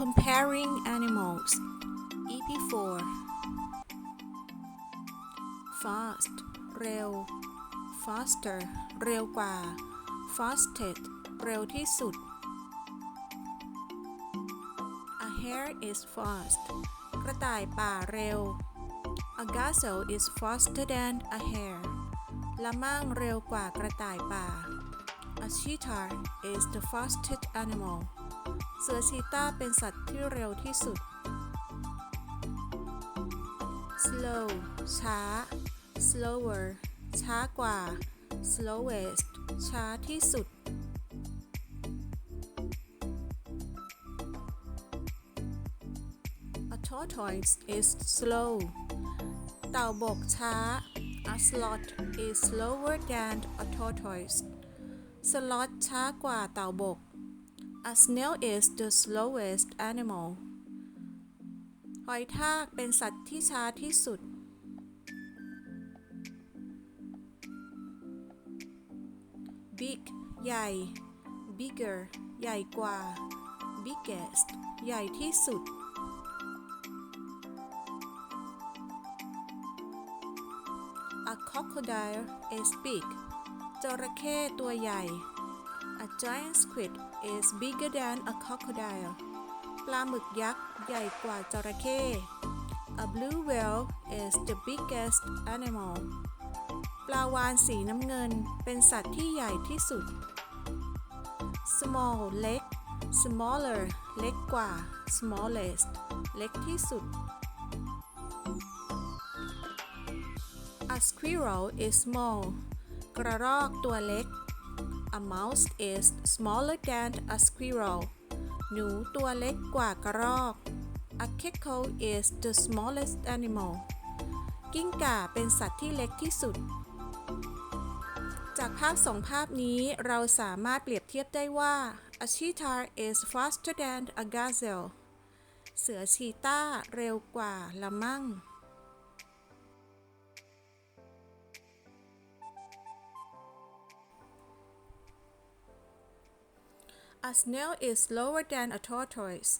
Comparing animals EP 4 fast เร็ว faster เร็วกว่า fastest เร็วที่สุด A hare is fast กระต่ายป่าเร็ว A gazelle is faster than a hare ละมั่งเร็วกว่ากระต่ายป่า A cheetah is the fastest animal เสือชีตาเป็นสัตว์ที่เร็วที่สุด slow ช้า slower ช้ากว่า slowest ช้าที่สุด A tortoise is slow เต่าบกช้า A sloth is slower than a tortoise สล็อตช้ากว่าเต่าบก A snail is the slowest animal หอยทากเป็นสัตว์ที่ช้าที่สุด Big ใหญ่ Bigger ใหญ่กว่า Biggest ใหญ่ที่สุด A crocodile is big จระเข้ตัวใหญ่ A giant squid is bigger than a crocodile ปลาหมึกยักษ์ใหญ่กว่าจระเข้ A blue whale is the biggest animal ปลาวาฬสีน้ำเงินเป็นสัตว์ที่ใหญ่ที่สุด Small เล็ก Smaller เล็กกว่า Smallest เล็กที่สุด A squirrel is small กระรอกตัวเล็ก A mouse is smaller than a squirrel หนูตัวเล็กกว่ากระรอก A gecko is the smallest animal กิ้งก่าเป็นสัตว์ที่เล็กที่สุด จากภาพสองภาพนี้เราสามารถเปรียบเทียบได้ว่า A cheetah is faster than a gazelle เสือชีต้าเร็วกว่าละมั่ง A snail is slower than a tortoise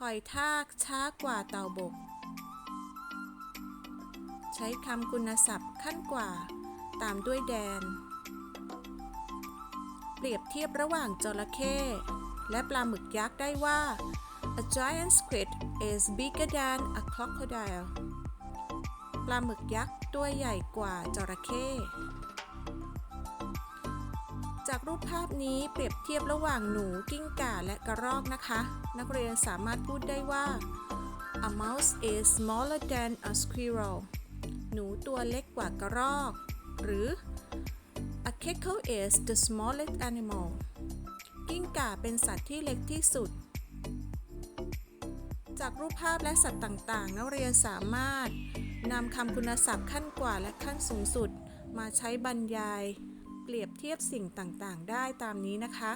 หอยทากช้ากว่าเต่าบก ใช้คำคุณศัพท์ขั้นกว่า ตามด้วยแดน เปรียบเทียบระหว่างจระเข้และปลาหมึกยักษ์ได้ว่า A giant squid is bigger than a crocodile ปลาหมึกยักษ์ตัวใหญ่กว่าจระเข้ จากรูปภาพนี้เปรียบเทียบระหว่างหนูกิ้งก่าและกระรอกนะคะ นักเรียนสามารถพูดได้ว่า A mouse is smaller than a squirrel หนูตัวเล็กกว่ากระรอก หรือ A gecko is the smallest animal กิ้งก่าเป็นสัตว์ที่เล็กที่สุด จากรูปภาพและสัตว์ต่างๆ นักเรียนสามารถนำคำคุณศัพท์ขั้นกว่าและขั้นสูงสุดมาใช้บรรยาย เปรียบเทียบสิ่งต่างๆ ได้ตามนี้นะคะ